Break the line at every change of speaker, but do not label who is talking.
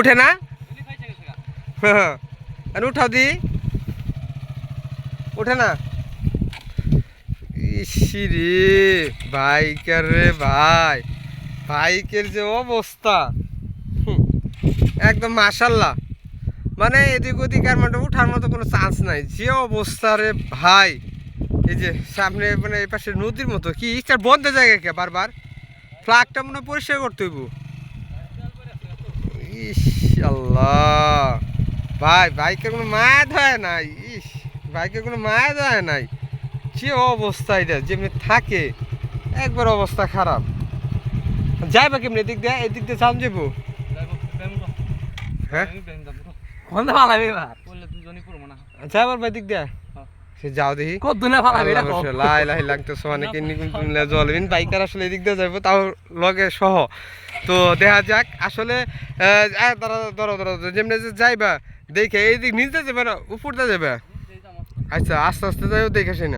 উঠে না? আর উঠাও দি। উঠে না? ইসিরে বাইকের রে ভাই। বাইকের যে অবস্থা। একদম মাশাল্লাহ। মানে এদিক ওদিক আর মানে উঠার মতো কোনো চান্স নাই। যে অবস্থা রে ভাই। এই যে সামনে মানে এই পাশে নদীর মতো। কি বন্ধ জায়গা কে বারবার? ফ্লাগটা মনে পরিষ্কার করতে হইব। ইস আল্লাহ ভাই বাইকের কোনো মায়া ধয় নাই ইস বাইকের কোনো মায়া ধয় নাই যে অবস্থা এটা যেমনি থাকে একবার অবস্থা খারাপ যাইবা কেমনি এদিক দিয়ে এদিক দিয়ে যাম যাব হ্যাঁ
কোনটা ফালাবি এবার
যাইবার ভাই দিক দিয়ে
হ্যাঁ।
সে যাও দেখি
কত দিনে ফালাবি
লাই লাই লাগতেছে মানে কিনি কিনলে বাইকার আসলে এদিক দিয়ে যাব তাও লগে সহ তো দেখা যাক আসলে ধরো ধরো ধরো যেমনি যে যাইবা দেখে এইদিক নিচে যাবে না উপরটা যাবে আচ্ছা আস্তে আস্তে যাইও দেখে শুনে